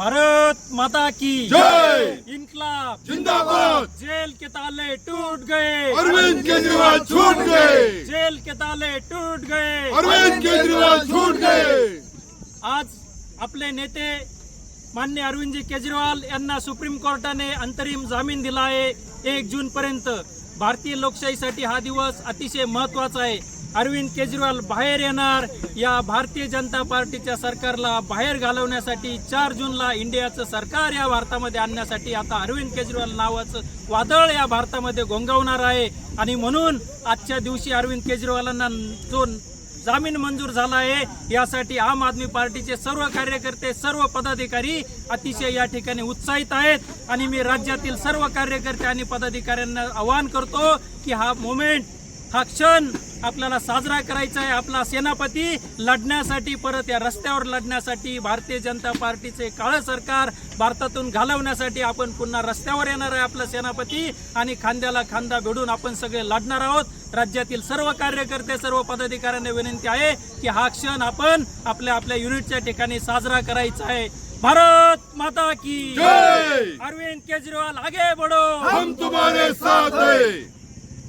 भारत माता की जय! इनकलाब। जिंदाबाद! जेल के ताले टूट गए। अरविंद केजरीवाल छूट गए। जेल के ताले टूट गए। अरविंद केजरीवाल छूट गए। आज आपले नेते मान्य अरविंदजी केजरीवाल यांना सुप्रीम कोर्टाने अंतरिम जामीन दिला आहे एक जून पर्यंत भारतीय लोकशाहीसाठी हा दिवस अतिशय महत्त्वाचा आहे. अरविंद केजरीवाल बाहेर येणार. या भारतीय जनता पार्टीच्या सरकारला बाहेर घालवण्यासाठी चार जूनला इंडियाचं सरकार या भारतामध्ये आणण्यासाठी आता अरविंद केजरीवाल नावाचं वादळ या भारतामध्ये घोंगावणार आहे. आणि म्हणून आजच्या दिवशी अरविंद केजरीवालांना जो जामीन मंजूर झाला आहे यासाठी आम आदमी पार्टीचे सर्व कार्यकर्ते सर्व पदाधिकारी अतिशय या ठिकाणी उत्साहित आहेत. आणि मी राज्यातील सर्व कार्यकर्ते आणि पदाधिकाऱ्यांना आवाहन करतो की हा मोमेंट हा क्षण आपल्याला साजरा करायचा आहे. आपला सेनापती लढण्यासाठी परत या रस्त्यावर लढण्यासाठी भारतीय जनता पार्टीचे काळं सरकार भारतातून घालवण्यासाठी आपण पुन्हा रस्त्यावर येणार आहे आपला सेनापती. आणि खांद्याला खांदा भिडून आपण सगळे लढणार आहोत. राज्यातील सर्व कार्यकर्ते सर्व पदाधिकाऱ्यांना विनंती आहे की हा क्षण आपण आपल्या आपल्या युनिटच्या ठिकाणी साजरा करायचा आहे. भारत माता की! अरविंद केजरीवाल आगे बढो! हम तुम्हारे साथ हैं।